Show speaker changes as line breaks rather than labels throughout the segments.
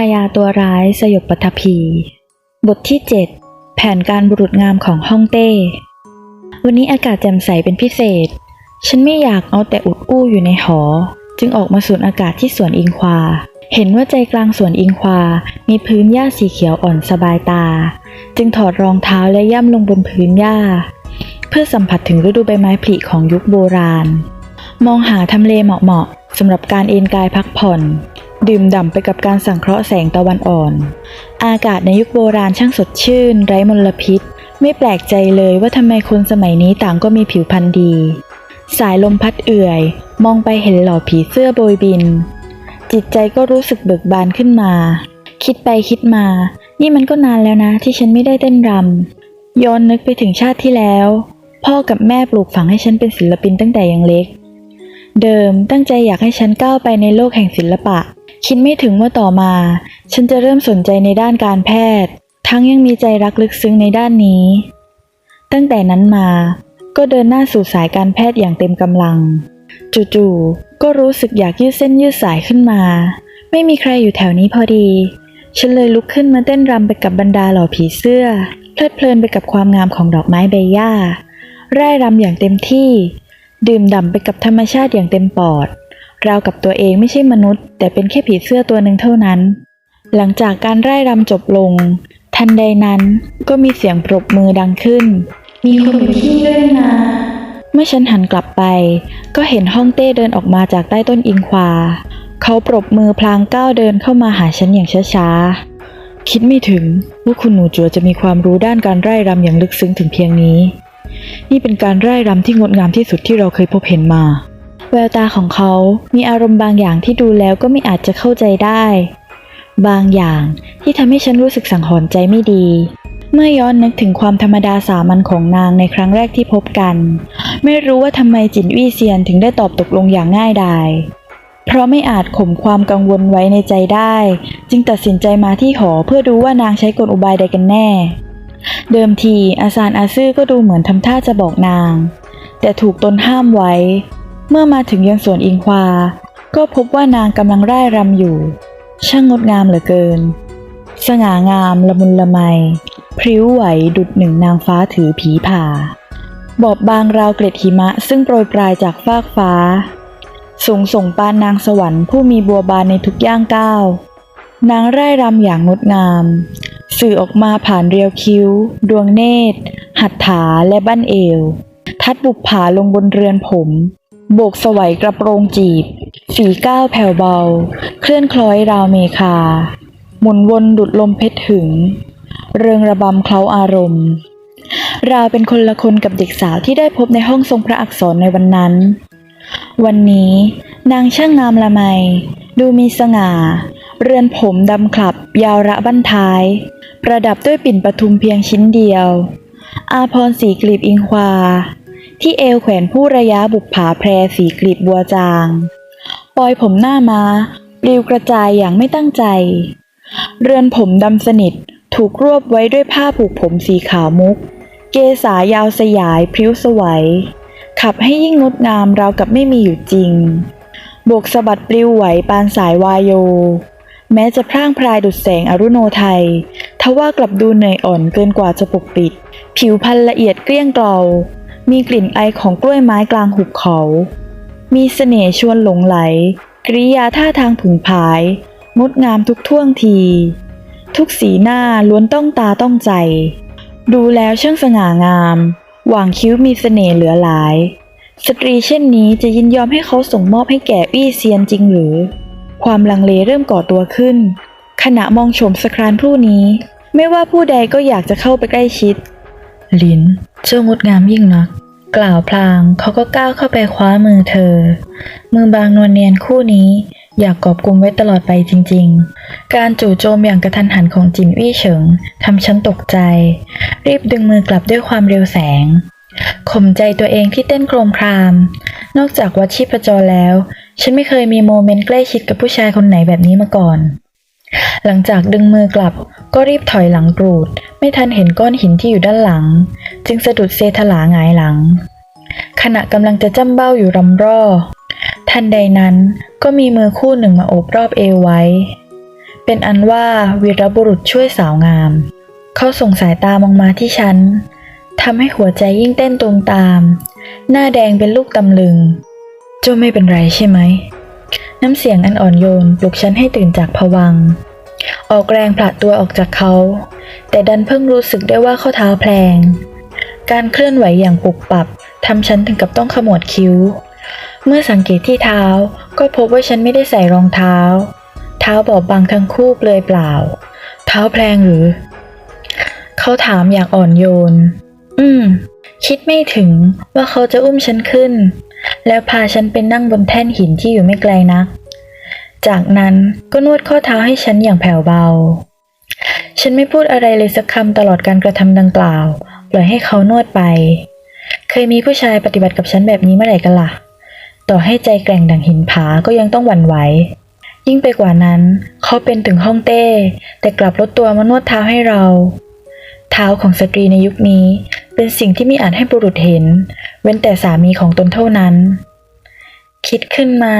ายาตัวร้ายสยบปฐพี บทที่ 7 แผนการบุรุษงามของฮ่องเต้ วันนี้อากาศแจ่มใสเป็นพิเศษ ฉันไม่อยากเอาแต่อุดอู้อยู่ในหอ จึงออกมาสูดอากาศที่สวนอิงควา เห็นว่าใจกลางสวนอิงควา มีพื้นหญ้าสีเขียวอ่อนสบายตา จึงถอดรองเท้าและย่ำลงบนพื้นหญ้า เพื่อสัมผัสถึงฤดูใบไม้ผลิของยุคโบราณ มองหาทำเลเหมาะๆสำหรับการเอนกายพักผ่อน ดื่มด่ำไปกับการสังเคราะห์แสงตะวันอ่อน อากาศในยุคโบราณช่างสดชื่น ไร้มลพิษ ไม่แปลกใจเลยว่าทำไมคนสมัยนี้ต่างก็มีผิวพรรณดี สายลมพัดเอื่อย มองไปเห็นเหล่าผีเสื้อโบยบิน จิตใจก็รู้สึกเบิกบานขึ้นมา คิดไปคิดมา นี่มันก็นานแล้วนะ ที่ฉันไม่ได้เต้นรำย้อนนึกไปถึงชาติที่แล้ว พ่อกับแม่ปลูกฝังให้ฉันเป็นศิลปินตั้งแต่ยังเล็ก เดิมตั้งใจอยากให้ฉันก้าวไปในโลกแห่งศิลปะ คิดไม่ถึงว่าต่อมา ฉันจะเริ่มสนใจในด้านการแพทย์ ทั้งยังมีใจรักลึกซึ้งในด้านนี้ ตั้งแต่นั้นมา ก็เดินหน้าสู่สายการแพทย์อย่างเต็มกำลัง จู่ๆ ก็รู้สึกอยากยืดเส้นยืดสายขึ้นมา ไม่มีใครอยู่แถวนี้พอดี ฉันเลยลุกขึ้นมาเต้นรำไปกับบรรดาเหล่าผีเสื้อ เพลิดเพลินไปกับความงามของดอกไม้ใบหญ้า ร่ายรำอย่างเต็มที่ ดื่มด่ำไปกับธรรมชาติอย่างเต็มปอด ราวกับตัวเองไม่ใช่มนุษย์ แต่เป็นแค่ผีเสื้อตัวหนึ่งเท่านั้น หลังจากการร่ายรำจบลง ทันใดนั้นก็มีเสียงปรบมือดังขึ้น มีคนอยู่ที่นี่ด้วยนะเมื่อฉันหันกลับไป ก็เห็นฮ่องเต้เดินออกมาจากใต้ต้นอิงควา เขาปรบมือพลางก้าวเดินเข้ามาหาฉันอย่างช้าๆ คิดไม่ถึงว่าคุณหนูจัวจะมีความรู้ด้านการร่ายรำอย่างลึกซึ้งถึงเพียงนี้ นี่เป็นการร่ายรำที่งดงามที่สุดที่เราเคยพบเห็นมา แววตาของเขามีอารมณ์บางอย่างที่ดูแล้วก็ไม่อาจจะเข้าใจได้ บางอย่างที่ทำให้ฉันรู้สึกสังหรณ์ใจไม่ดี เมื่อย้อนนึกถึงความธรรมดาสามัญของนางในครั้งแรกที่พบกัน ไม่รู้ว่าทำไมจินวี่เซียนถึงได้ตอบตกลงอย่างง่ายดายเพราะไม่อาจข่มความกังวลไว้ในใจได้ จึงตัดสินใจมาที่หอเพื่อดูว่านางใช้กลอุบายใดกันแน่ เดิมทีอาซานอาซื่อก็ดูเหมือนทำท่าจะบอกนาง แต่ถูกตนห้ามไว้ เมื่อมาถึงยังสวนอิงควา ก็พบว่านางกำลังร่ายรำอยู่ ช่างงดงามเหลือเกิน สง่างามละมุนละไม พริ้วไหวดุดหนึ่งนางฟ้าถือผีผ่า บอบบางราวเกล็ดหิมะซึ่งโปรยปลายจากฟากฟ้า สูงส่งปานนางสวรรค์ผู้มีบัวบานในทุกย่างก้าว นางร่ายรำอย่างงดงาม สื่อออกมาผ่านเรียวคิ้ว ดวงเนตร หัตถาและบั้นเอว ทัดบุปผาลงบนเรือนผม โบกสวัยกระโปรงจีบ ฝีก้าวแผ่วเบา เคลื่อนคล้อยราวเมคา หมุนวนดุดลมเพชรหึง เริงระบำเคล้าอารมณ์ ราวเป็นคนละคนกับเด็กสาวที่ได้พบในห้องทรงพระอักษรในวันนั้น วันนี้นางช่างงามละไม ดูมีสง่า เรือนผมดำขลับ ยาวระบั้นท้าย ประดับด้วยปิ่นปทุมเพียงชิ้นเดียว อาพรสีกลีบอิงควา ที่เอวแขวนผู้ระยะบุปผาแพรสีกลีบบัวจาง ปลอยผมหน้ามา้าปลิวกระจายอย่างไม่ตั้งใจ เรือนผมดำสนิทถูกรวบไว้ด้วยผ้าผูกผมสีขาวมุก เกษายาวสยายพริ้วสวัยขับให้ยิ่งงดงามราวกับไม่มีอยู่จริงโบกสะบัดปลิวไหวปานสายวายโย แม้จะพร่างพรายดุดแสงอรุโนไทย ทว่ากลับดูเหนื่อยอ่อนเกินกว่าจะปกปิด ผิวพรรณละเอียดเกลี้ยงเกลา มีกลิ่นไอของกล้วยไม้กลางหุบเขา มีเสน่ห์ชวนหลงไหล กริยาท่าทางผึ่งผาย งดงามทุกท่วงที ทุกสีหน้าล้วนต้องตาต้องใจ ดูแล้วช่างสง่างาม หว่างคิ้วมีเสน่ห์เหลือหลาย สตรีเช่นนี้จะยินยอมให้เขาส่งมอบให้แก่อี้เซียนจริงหรือ ความลังเลเริ่มก่อตัวขึ้น ขณะมองชมสครานผู้นี้ ไม่ว่าผู้ใดก็อยากจะเข้าไปใกล้ชิด ลินเจ้างดงามยิ่งนัก กล่าวพลางเขาก็ก้าวเข้าไปคว้ามือเธอ มือบางนวลเนียนคู่นี้อยากกอบกุมไว้ตลอดไปจริง ๆ การจู่โจมอย่างกระทันหันของจินวี่เฉิงทำฉันตกใจ รีบดึงมือกลับด้วยความเร็วแสง ข่มใจตัวเองที่เต้นโครมคราม นอกจากวัดชีพจรแล้ว ฉันไม่เคยมีโมเมนต์ใกล้ชิดกับผู้ชายคนไหนแบบนี้มาก่อน หลังจากดึงมือกลับก็รีบถอยหลังกรูด ไม่ทันเห็นก้อนหินที่อยู่ด้านหลัง จึงสะดุดเซทลาหงายหลัง ขณะกำลังจะจ้ำเบ้าอยู่รำร่อ ทันใดนั้นก็มีมือคู่หนึ่งมาโอบรอบเอวไว้ เป็นอันว่าวีรบุรุษช่วยสาวงาม เขาส่งสายตามองมาที่ฉันทำให้หัวใจยิ่งเต้นตูมตาม หน้าแดงเป็นลูกตำลึง เจ้าไม่เป็นไรใช่ไหม น้ำเสียงอันอ่อนโยนปลุกฉันให้ตื่นจากผวัง ออกแรงผลัดตัวออกจากเขา แต่ดันเพิ่งรู้สึกได้ว่าข้อเท้าแพลง การเคลื่อนไหวอย่างปุบปับทำฉันถึงกับต้องขมวดคิ้ว เมื่อสังเกตที่เท้าก็พบว่าฉันไม่ได้ใส่รองเท้า เท้าบอบบางทั้งคู่เปลอยเปล่า เท้าแพลงหรือ เขาถามอย่างอ่อนโยน อืม คิดไม่ถึงว่าเขาจะอุ้มฉันขึ้น แล้วพาฉันไปนั่งบนแท่นหินที่อยู่ไม่ไกลนัก จากนั้นก็นวดข้อเท้าให้ฉันอย่างแผ่วเบา ฉันไม่พูดอะไรเลยสักคำตลอดการกระทำดังกล่าว ปล่อยให้เขานวดไป เคยมีผู้ชายปฏิบัติกับฉันแบบนี้เมื่อไหร่กันล่ะ ต่อให้ใจแกร่งดังหินผาก็ยังต้องหวั่นไหว ยิ่งไปกว่านั้น เขาเป็นถึงห้องเต้ แต่กลับลดตัวมานวดเท้าให้เรา เท้าของสตรีในยุคนี้ เป็นสิ่งที่มิอาจให้บุรุษเห็น เว้นแต่สามีของตนเท่านั้น คิดขึ้นมา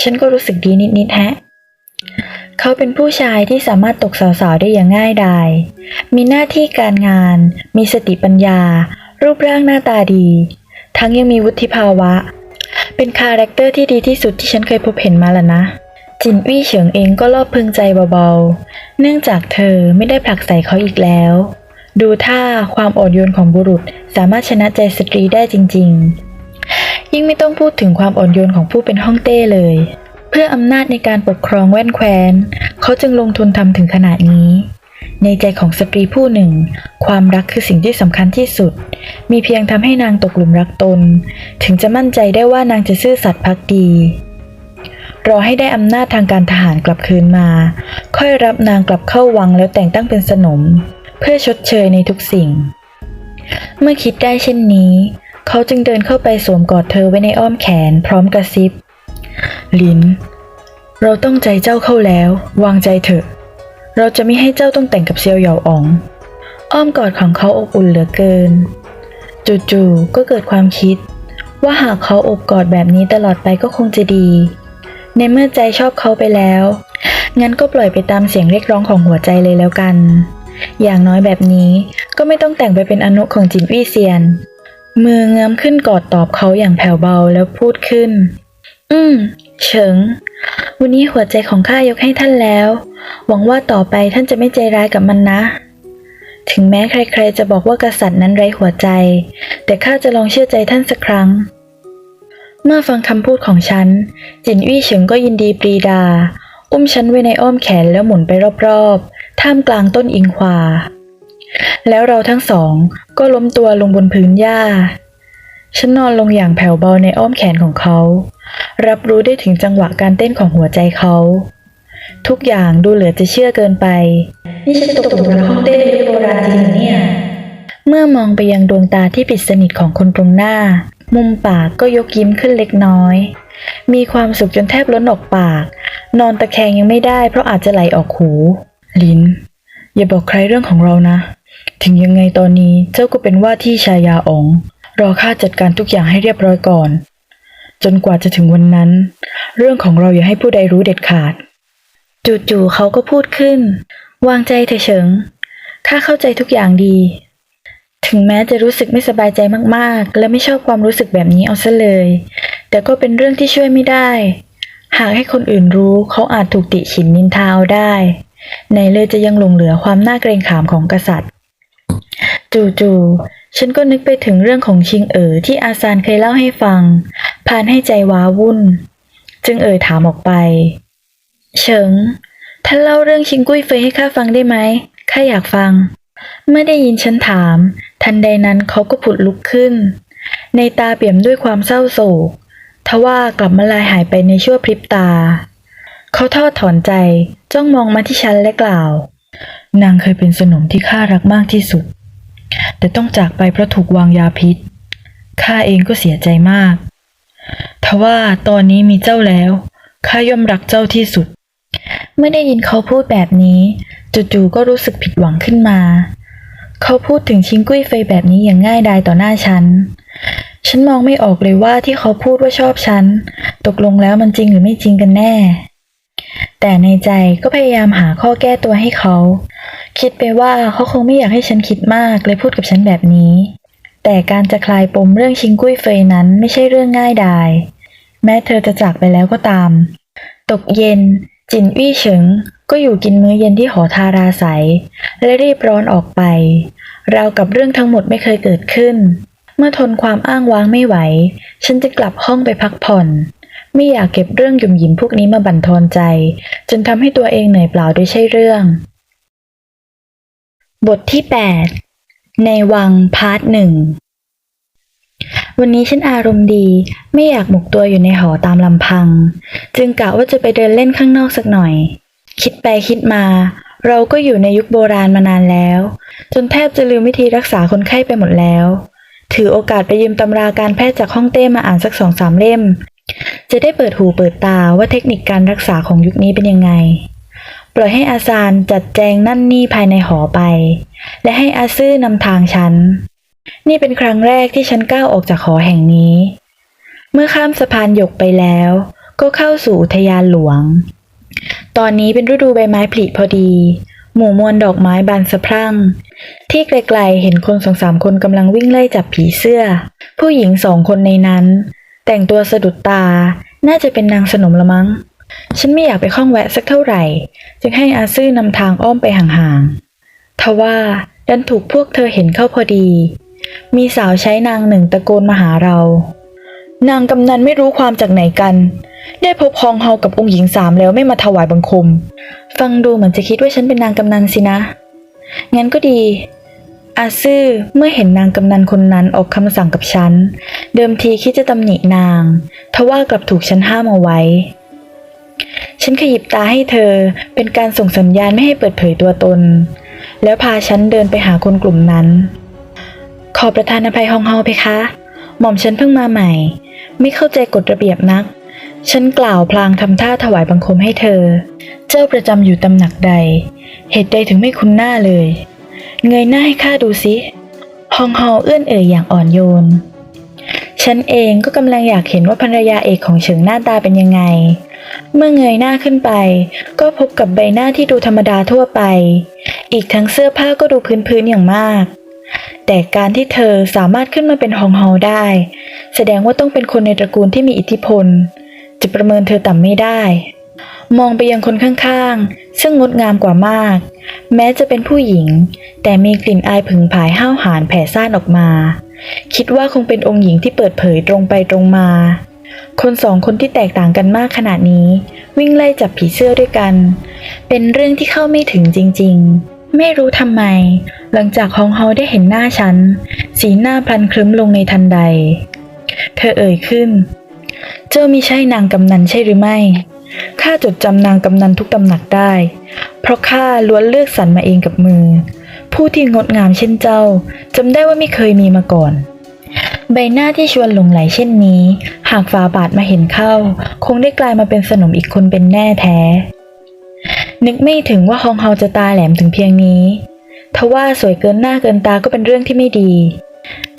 ฉันก็รู้สึกดีนิดๆแฮะ เขาเป็นผู้ชายที่สามารถตกสาวๆได้อย่างง่ายดาย มีหน้าที่การงาน มีสติปัญญา รูปร่างหน้าตาดี ทั้งยังมีวุฒิภาวะ เป็นคาแรคเตอร์ที่ดีที่สุดที่ฉันเคยพบเห็นมาแล้วนะจินวี่เฉิงเองก็รอบพึงใจเบาๆ เนื่องจากเธอไม่ได้ผลักใส่เขาอีกแล้ว ดูท่าความอ่อนโยนของบุรุษสามารถชนะใจสตรีได้จริง ๆ ยิ่งไม่ต้องพูดถึงความอ่อนโยนของผู้เป็นฮ่องเต้เลย เพื่ออำนาจในการปกครองแว่นแคว้น เขาจึงลงทุนทำถึงขนาดนี้ ในใจของสตรีผู้หนึ่ง ความรักคือสิ่งที่สำคัญที่สุด มีเพียงทำให้นางตกหลุมรักตน ถึงจะมั่นใจได้ว่านางจะซื่อสัตย์พักดีรอให้ได้อำนาจทางการทหารกลับคืนมา ค่อยรับนางกลับเข้าวังแล้วแต่งตั้งเป็นสนม เพื่อชดเชยในทุกสิ่ง เมื่อคิดได้เช่นนี้ เขาจึงเดินเข้าไปสวมกอดเธอไว้ในอ้อมแขนพร้อมกระซิบ ลิน เราต้องใจเจ้าเข้าแล้ว วางใจเถอะ เราจะไม่ให้เจ้าต้องแต่งกับเซียวเหยาอ๋อง อ้อมกอดของเขาอบอุ่นเหลือเกิน จู่ๆก็เกิดความคิด ว่าหากเขาอบกอดแบบนี้ตลอดไปก็คงจะดี ในเมื่อใจชอบเขาไปแล้ว งั้นก็ปล่อยไปตามเสียงเรียกร้องของหัวใจเลยแล้วกัน อย่างน้อยแบบนี้ก็ไม่ต้องแต่งไปเป็นอนุของจินวี่เซียน มือเงื้อมขึ้นกอดตอบเขาอย่างแผ่วเบาแล้วพูดขึ้น อืม เฉิง วันนี้หัวใจของข้ายกให้ท่านแล้ว หวังว่าต่อไปท่านจะไม่ใจร้ายกับมันนะ ถึงแม้ใครๆจะบอกว่ากษัตริย์นั้นไร้หัวใจ แต่ข้าจะลองเชื่อใจท่านสักครั้งเมื่อฟังคำพูดของฉัน จินวี่เฉิงก็ยินดีปรีดา อุ้มฉันไว้ในอ้อมแขนแล้วหมุนไปรอบๆ ท่ามกลางต้นอิงควา แล้วเราทั้งสองก็ล้มตัวลงบนพื้นหญ้า ฉันนอนลงอย่างแผ่วเบาในอ้อมแขนของเขา รับรู้ได้ถึงจังหวะการเต้นของหัวใจเขา ทุกอย่างดูเหลือจะเชื่อเกินไป นี่ฉันตกหลุมรักฮ่องเต้นโบราณจริงเนี่ย เมื่อมองไปยังดวงตาที่ปิดสนิทของคนตรงหน้า มุมปากก็ยกยิ้มขึ้นเล็กน้อย มีความสุขจนแทบล้นออกปาก นอนตะแคงยังไม่ได้เพราะอาจจะไหลออกหู ลิน อย่าบอกใครเรื่องของเรานะ ถึงยังไงตอนนี้เจ้าก็เป็นว่าที่ชายาอองรอข้าจัดการทุกอย่างให้เรียบร้อยก่อน จนกว่าจะถึงวันนั้น เรื่องของเราอย่าให้ผู้ใดรู้เด็ดขาด จู่ๆเขาก็พูดขึ้น วางใจเถอะเฉิงข้าเข้าใจทุกอย่างดี ถึงแม้จะรู้สึกไม่สบายใจมากๆ และไม่ชอบความรู้สึกแบบนี้เอาซะเลย แต่ก็เป็นเรื่องที่ช่วยไม่ได้ หากให้คนอื่นรู้เขาอาจถูกติฉินนินทาเอาได้ ไหนเลยจะยังหลงเหลือความน่าเกรงขามของกษัตริย์ จู่ๆฉันก็นึกไปถึงเรื่องของชิงเอ๋อที่อาซานเคยเล่าให้ฟัง พานให้ใจว้าวุ่น จึงเอ่ยถามออกไป เฉิงท่านเล่าเรื่องชิงกุ้ยเฟยให้ข้าฟังได้ไหมข้าอยากฟัง เมื่อได้ยินฉันถาม ทันใดนั้นเขาก็ผุดลุกขึ้น ในตาเปี่ยมด้วยความเศร้าโศกทว่ากลับมาลายหายไปในชั่วพริบตา เขาทอดถอนใจ จ้องมองมาที่ฉันและกล่าว นางเคยเป็นสนมที่ข้ารักมากที่สุด แต่ต้องจากไปเพราะถูกวางยาพิษข้าเองก็เสียใจมาก ทว่าตอนนี้มีเจ้าแล้วข้าย่อมรักเจ้าที่สุด เมื่อได้ยินเขาพูดแบบนี้จู่ๆก็รู้สึกผิดหวังขึ้นมา เขาพูดถึงชิงกุ้ยเฟยแบบนี้อย่างง่ายดายต่อหน้าฉัน ฉันมองไม่ออกเลยว่าที่เขาพูดว่าชอบฉัน ตกลงแล้วมันจริงหรือไม่จริงกันแน่ แต่ในใจก็พยายามหาข้อแก้ตัวให้เขา คิดไปว่าเขาคงไม่อยากให้ฉันคิดมากเลยพูดกับฉันแบบนี้ แต่การจะคลายปมเรื่องชิงกุ้ยเฟยนั้นไม่ใช่เรื่องง่ายดาย แม้เธอจะจากไปแล้วก็ตาม ตกเย็น จินวี่เฉิง ก็อยู่กินมื้อเย็นที่หอทาราใสและรีบร้อนออกไป เรากับเรื่องทั้งหมดไม่เคยเกิดขึ้น เมื่อทนความอ้างว้างไม่ไหว ฉันจะกลับห้องไปพักผ่อน ไม่อยากเก็บเรื่องหยุ่มหยิมพวกนี้มาบั่นทอนใจ จนทำให้ตัวเองเหนื่อยเปล่าโดยใช่เรื่อง บทที่ 8 ในวังพาร์ทหนึ่งวันนี้ฉันอารมณ์ดีไม่อยากหมกตัวอยู่ในหอตามลำพัง จึงกะว่าจะไปเดินเล่นข้างนอกสักหน่อย คิดไปคิดมา เราก็อยู่ในยุคโบราณมานานแล้ว จนแทบจะลืมวิธีรักษาคนไข้ไปหมดแล้ว ถือโอกาสไปยืมตำราการแพทย์จากห้องเต้มาอ่านสักสองสามเล่ม จะได้เปิดหูเปิดตาว่าเทคนิคการรักษาของยุคนี้เป็นยังไง ปล่อยให้อาซานจัดแจงนั่นนี่ภายในหอไป และให้อาซื่อนำทางฉัน นี่เป็นครั้งแรกที่ฉันก้าวออกจากหอแห่งนี้ เมื่อข้ามสะพานหยกไปแล้ว ก็เข้าสู่อุทยานหลวง ตอนนี้เป็นฤดูใบไม้ผลิพอดี หมู่มวลดอกไม้บานสะพรั่ง ที่ไกลๆเห็นคนสองสามคนกำลังวิ่งไล่จับผีเสื้อ ผู้หญิงสองคนในนั้น แต่งตัวสะดุดตา น่าจะเป็นนางสนมละมั้ง ฉันไม่อยากไปข้องแวะสักเท่าไหร่ จึงให้อาซื่อนำทางอ้อมไปห่างๆ ทว่าดันถูกพวกเธอเห็นเข้าพอดี มีสาวใช้นางหนึ่งตะโกนมาหาเรา นางกำนันไม่รู้ความจากไหนกัน ได้พบฮองเฮากับองค์หญิงสามแล้วไม่มาถวายบังคม ฟังดูเหมือนจะคิดว่าฉันเป็นนางกำนันสินะ งั้นก็ดี อาซื่อเมื่อเห็นนางกำนันคนนั้นออกคำสั่งกับฉัน เดิมทีคิดจะตำหนินาง ทว่ากลับถูกฉันห้ามเอาไว้ ฉันขยิบตาให้เธอเป็นการส่งสัญญาณไม่ให้เปิดเผยตัวตน แล้วพาฉันเดินไปหาคนกลุ่มนั้น ขอประทานอภัยฮองเฮาเพคะ หม่อมฉันเพิ่งมาใหม่ ไม่เข้าใจกฎระเบียบนัก ฉันกล่าวพลางทำท่าถวายบังคมให้เธอ เจ้าประจำอยู่ตำหนักใด เหตุใดถึงไม่คุ้นหน้าเลย เงยหน้าให้ข้าดูสิฮองฮาเอื้อนเอ่ยอย่างอ่อนโยน ฉันเองก็กำลังอยากเห็นว่าภรรยาเอกของเฉิงหน้าตาเป็นยังไง เมื่อเงยหน้าขึ้นไป ก็พบกับใบหน้าที่ดูธรรมดาทั่วไป อีกทั้งเสื้อผ้าก็ดูพื้นๆอย่างมาก แต่การที่เธอสามารถขึ้นมาเป็นฮองฮาได้ แสดงว่าต้องเป็นคนในตระกูลที่มีอิทธิพล จะประเมินเธอต่ำไม่ได้ มองไปยังคนข้างๆ ซึ่งงดงามกว่ามาก แม้จะเป็นผู้หญิง แต่มีกลิ่นอายผึ่งผายห้าวหาญแผ่ซ่านออกมา คิดว่าคงเป็นองค์หญิงที่เปิดเผยตรงไปตรงมา คนสองคนที่แตกต่างกันมากขนาดนี้ วิ่งไล่จับผีเสื้อด้วยกัน เป็นเรื่องที่เข้าไม่ถึงจริง ๆ ไม่รู้ทำไม หลังจากฮองเฮาได้เห็นหน้าฉัน สีหน้าพลันครึ้มลงในทันใด เธอเอ่ยขึ้น เจ้ามิใช่นางกำนันใช่หรือไม่ ข้าจดจำนางกำนันทุกตำหนักได้ เพราะข้าล้วนเลือกสรรมาเองกับมือ ผู้ที่งดงามเช่นเจ้าจำได้ว่าไม่เคยมีมาก่อน ใบหน้าที่ชวนหลงไหลเช่นนี้ หากฝาบาทมาเห็นเข้า คงได้กลายมาเป็นสนมอีกคนเป็นแน่แท้ นึกไม่ถึงว่าฮองเฮาจะตาแหลมถึงเพียงนี้ทว่าสวยเกินหน้าเกินตาก็เป็นเรื่องที่ไม่ดี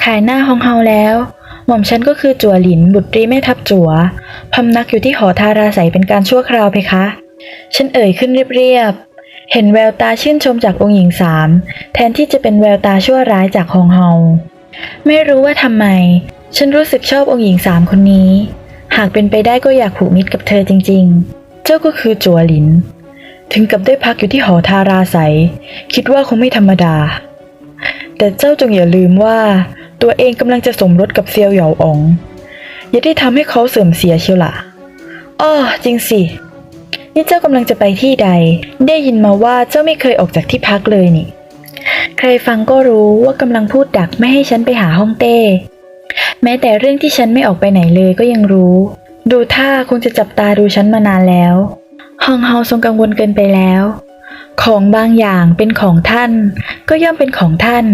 ขายหน้าฮองเฮาแล้ว หม่อมฉันก็คือจั่วหลินบุตรีแม่ทัพจัวพำนักอยู่ที่หอทาราใสเป็นการชั่วคราวเพคะ ฉันเอ่ยขึ้นเรียบๆ เห็นแววตาชื่นชมจากองค์หญิงสามแทนที่จะเป็นแววตาชั่วร้ายจากฮองเฮา ไม่รู้ว่าทำไม ฉันรู้สึกชอบองค์หญิงสามคนนี้ หากเป็นไปได้ก็อยากผูกมิตรกับเธอจริง ๆ เจ้าก็คือจัวหลิน ถึงกับได้พักอยู่ที่หอทาราใส คิดว่าคงไม่ธรรมดา แต่เจ้าจงอย่าลืมว่า ตัวเองกำลังจะสมรสกับเซียวเหยาออง อย่าได้ทำให้เขาเสื่อมเสียเชียวล่ะอ้อจริงสิ นี่เจ้ากำลังจะไปที่ใด ได้ยินมาว่าเจ้าไม่เคยออกจากที่พักเลยนี่ ใครฟังก็รู้ว่ากำลังพูดดักไม่ให้ฉันไปหาห้องเต้ แม้แต่เรื่องที่ฉันไม่ออกไปไหนเลยก็ยังรู้ ดูท่าคงจะจับตาดูฉันมานานแล้วฮองเฮาทรงกังวลเกินไปแล้ว ของบางอย่างเป็นของท่าน ก็ย่อมเป็นของท่าน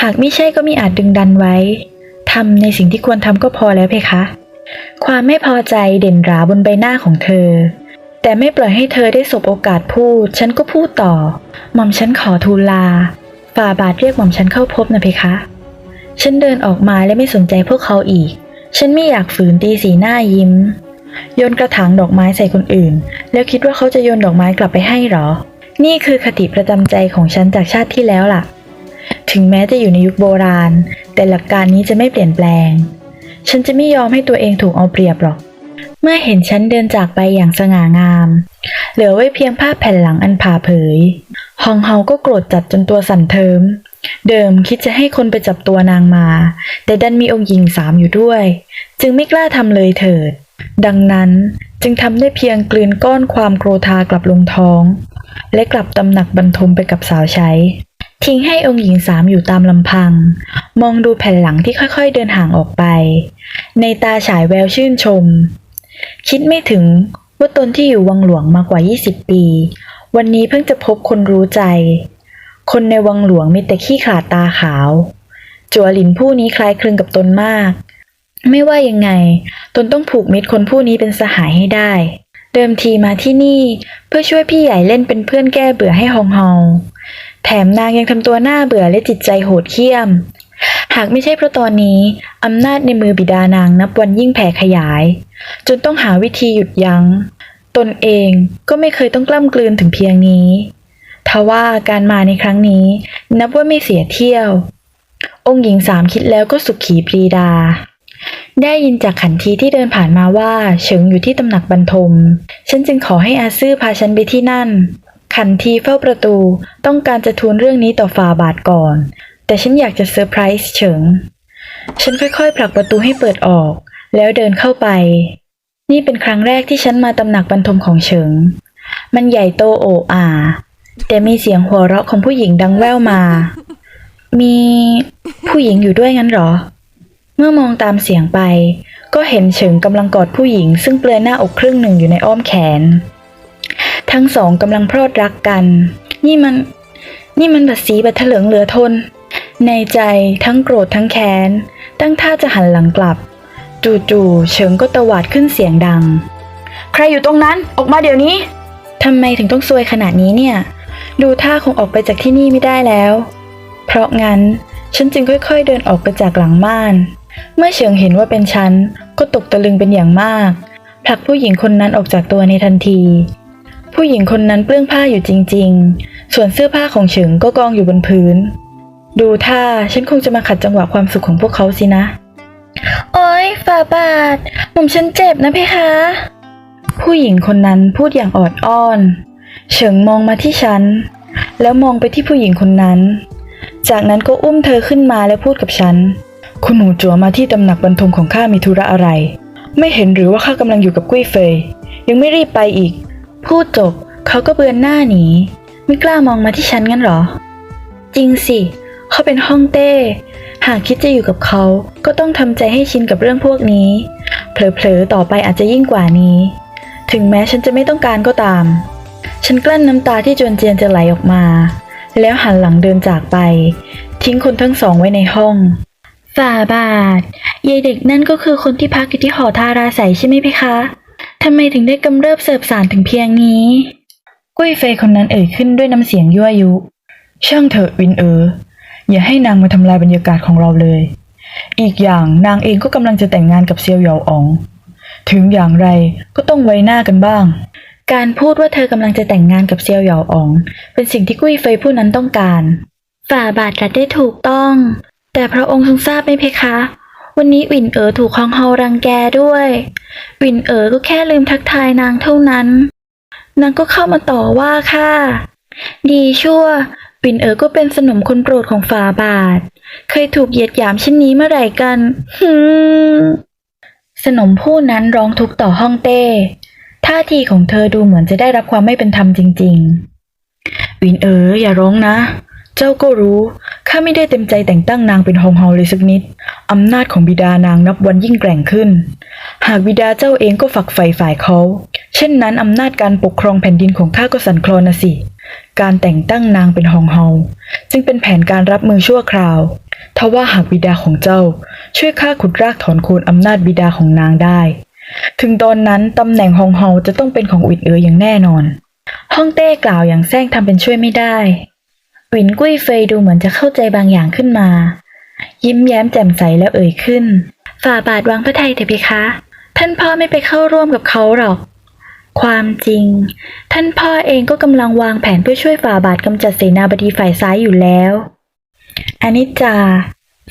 หากไม่ใช่ก็มีอาจดึงดันไว้ทำในสิ่งที่ควรทำก็พอแล้วเพคะ ความไม่พอใจเด่นราบนใบหน้าของเธอ แต่ไม่ปล่อยให้เธอได้สบโอกาสพูด ฉันก็พูดต่อ หม่อมฉันขอทูลลา ฝ่าบาทเรียกหม่อมฉันเข้าพบนะเพคะ ฉันเดินออกมาและไม่สนใจพวกเขาอีก ฉันไม่อยากฝืนตีสีหน้ายิ้ม โยนกระถางดอกไม้ใส่คนอื่น แล้วคิดว่าเขาจะโยนดอกไม้กลับไปให้หรอ นี่คือคติประจำใจของฉันจากชาติที่แล้วล่ะ ถึงแม้จะอยู่ในยุคโบราณ แต่หลักการนี้จะไม่เปลี่ยนแปลง ฉันจะไม่ยอมให้ตัวเองถูกเอาเปรียบหรอก เมื่อเห็นฉันเดินจากไปอย่างสง่างาม เหลือไว้เพียงภาพแผ่นหลังอันผ่าเผย ฮองเฮาก็โกรธจัดจนตัวสั่นเทิม เดิมคิดจะให้คนไปจับตัวนางมา แต่ดันมีองค์หญิงสามอยู่ด้วย จึงไม่กล้าทำเลยเถิด ดังนั้นจึงทำได้เพียงกลืนก้อนความโกรธากลับลงท้อง และกลับตำหนักบรรทมไปกับสาวใช้ ทิ้งให้องค์หญิงสามอยู่ตามลำพัง มองดูแผ่นหลังที่ค่อยๆเดินห่างออกไป ในตาฉายแววชื่นชม คิดไม่ถึงว่าตนที่อยู่วังหลวงมากว่า 20 ปี วันนี้เพิ่งจะพบคนรู้ใจ คนในวังหลวงมีแต่ขี้ขลาดตาขาว จัวหลินผู้นี้คล้ายคลึงกับตนมาก ไม่ว่ายังไง ตนต้องผูกมิตรคนผู้นี้เป็นสหายให้ได้ เดิมทีมาที่นี่เพื่อช่วยพี่ใหญ่เล่นเป็นเพื่อนแก้เบื่อให้ฮองเฮาแถมนางยังทำตัวหน้าเบื่อและจิตใจโหดเหี้ยม หากไม่ใช่เพราะตอนนี้ อำนาจในมือบิดานางนับวันยิ่งแผ่ขยาย จนต้องหาวิธีหยุดยัง้ง ตนเองก็ไม่เคยต้องกล้ำกลืนถึงเพียงนี้ทว่าการมาในครั้งนี้ นับว่าไม่เสียเที่ยว องค์หญิงสามคิดแล้วก็สุขีปรีดา ได้ยินจากขันทีที่เดินผ่านมาว่าเฉิงอยู่ที่ตำหนักบรรทม ฉันจึงขอให้อาซื่อพาฉันไปที่นั่น ขันทีเฝ้าประตู ต้องการจะทูลเรื่องนี้ต่อฝ่าบาทก่อน แต่ฉันอยากจะเซอร์ไพรส์เฉิง ฉันค่อยๆ ผลักประตูให้เปิดออก แล้วเดินเข้าไป นี่เป็นครั้งแรกที่ฉันมาตำหนักบรรทมของเฉิง มันใหญ่โตโอ่อาแต่มีเสียงหัวเราะของผู้หญิงดังแว่วมา มีผู้หญิงอยู่ด้วยงั้นเหรอ มื่อมองตามเสียงไป ก็เห็นเฉิงกำลังกอดผู้หญิง ซึ่งเปลือยหน้าอกครึ่งหนึ่งอยู่ในอ้อมแขน ทั้งสองกำลังพรอดรักกัน นี่มัน นี่มันบัดสีบัดเถลิงเหลือทน ในใจทั้งโกรธทั้งแค้น ตั้งท่าจะหันหลังกลับ จู่ๆเฉิงก็ตวาดขึ้นเสียงดัง ใครอยู่ตรงนั้นออกมาเดี๋ยวนี้ทำไมถึงต้องซวยขนาดนี้เนี่ย ดูท่าคงออกไปจากที่นี่ไม่ได้แล้ว เพราะงั้นฉันจึงค่อย ๆ เดินออกไปจากหลังม่าน เมื่อเฉิงเห็นว่าเป็นฉัน ก็ตกตะลึงเป็นอย่างมาก ผลักผู้หญิงคนนั้นออกจากตัวในทันที ผู้หญิงคนนั้นเปลื้องผ้าอยู่จริง ๆ ส่วนเสื้อผ้าของเฉิงก็กองอยู่บนพื้น ดูท่าฉันคงจะมาขัดจังหวะความสุขของพวกเขาสินะ โอ๊ยฝ่าบาทหม่อมฉันเจ็บนะเพคะ ผู้หญิงคนนั้นพูดอย่างออดอ้อน เฉิงมองมาที่ฉัน แล้วมองไปที่ผู้หญิงคนนั้น จากนั้นก็อุ้มเธอขึ้นมาและพูดกับฉัน คุณหนูจัวมาที่ตำหนักบรรทมของข้ามีธุระอะไร ไม่เห็นหรือว่าข้ากำลังอยู่กับกุ้ยเฟย ยังไม่รีบไปอีก พูดจบเขาก็เบือนหน้าหนี ไม่กล้ามองมาที่ฉันงั้นหรอ จริงสิ เขาเป็นฮ่องเต้ หากคิดจะอยู่กับเขาก็ต้องทำใจให้ชินกับเรื่องพวกนี้ เผลอๆต่อไปอาจจะยิ่งกว่านี้ ถึงแม้ฉันจะไม่ต้องการก็ตาม ฉันกลั้นน้ำตาที่จวนเจียนจะไหลออกมา แล้วหันหลังเดินจากไป ทิ้งคนทั้งสองไว้ในห้อง ฝ่าบาทยายเด็กนั่นก็คือคนที่พักอยู่ที่หอทาราใสใช่ไหมเพคะทำไมถึงได้กำเริบเสิบสารถึงเพียงนี้ กุ้ยเฟยคนนั้นเอ่ยขึ้นด้วยน้ำเสียงยั่วยุ ช่างเถอะวินเออ อย่าให้นางมาทำลายบรรยากาศของเราเลย อีกอย่างนางเองก็กำลังจะแต่งงานกับเซียวเหยาอ๋อง ถึงอย่างไรก็ต้องไว้หน้ากันบ้าง การพูดว่าเธอกำลังจะแต่งงานกับเซียวเหยาอ๋อง เป็นสิ่งที่กุ้ยเฟยผู้นั้นต้องการ ฝ่าบาทกัดได้ถูกต้อง แต่พระองค์ทรงทราบไหมเพคะ วันนี้วินเอ๋อถูกฮองเฮารังแกด้วย วินเอ๋อก็แค่ลืมทักทายนางเท่านั้น นางก็เข้ามาต่อว่าค่ะดีชั่ววินเอ๋อก็เป็นสนมคนโปรดของฝาบาท เคยถูกเหยียดหยามเช่นนี้เมื่อไหร่กันฮึสนมผู้นั้นร้องทุกข์ต่อห้องเต้ท่าทีของเธอดูเหมือนจะได้รับความไม่เป็นธรรมจริง ๆ วินเอ๋ออย่าร้องนะ เจ้าก็รู้ ข้าไม่ได้เต็มใจแต่งตั้งนางเป็นฮองเฮาเลยสักนิด อำนาจของบิดานางนับวันยิ่งแกร่งขึ้น หากบิดาเจ้าเองก็ฝักใฝ่ฝ่ายเขา เช่นนั้นอำนาจการปกครองแผ่นดินของข้าก็สั่นคลอนนะสิ การแต่งตั้งนางเป็นฮองเฮาจึงเป็นแผนการรับมือชั่วคราว ทว่าหากบิดาของเจ้า ช่วยข้าขุดรากถอนโคนอำนาจบิดาของนางได้ ถึงตอนนั้นตำแหน่งฮองเฮาจะต้องเป็นของอุดเอ๋ออย่างแน่นอน ฮ่องเต้กล่าวอย่างแซงทำเป็นช่วยไม่ได้ หวินกุ้ยเฟยดูเหมือนจะเข้าใจบางอย่างขึ้นมา ยิ้มแย้มแจ่มใสแล้วเอ่ยขึ้น ฝ่าบาทวางพระทัยเถอะเพคะ ท่านพ่อไม่ไปเข้าร่วมกับเขาหรอก ความจริง ท่านพ่อเองก็กำลังวางแผนเพื่อช่วยฝ่าบาทกำจัดเสนาบดีฝ่ายซ้ายอยู่แล้วอนิจจา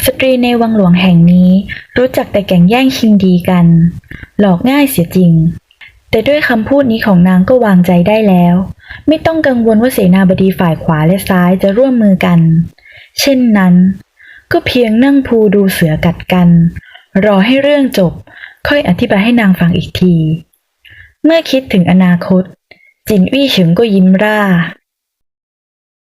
สตรีในวังหลวงแห่งนี้ รู้จักแต่แก่งแย่งชิงดีกัน หลอกง่ายเสียจริง แต่ด้วยคำพูดนี้ของนางก็วางใจได้แล้ว ไม่ต้องกังวลว่าเสนาบดีฝ่ายขวาและซ้ายจะร่วมมือกัน เช่นนั้น ก็เพียงนั่งพูดูเสือกัดกัน รอให้เรื่องจบ ค่อยอธิบายให้นางฟังอีกที เมื่อคิดถึงอนาคต จินวี่เฉิงก็ยิ้มร่า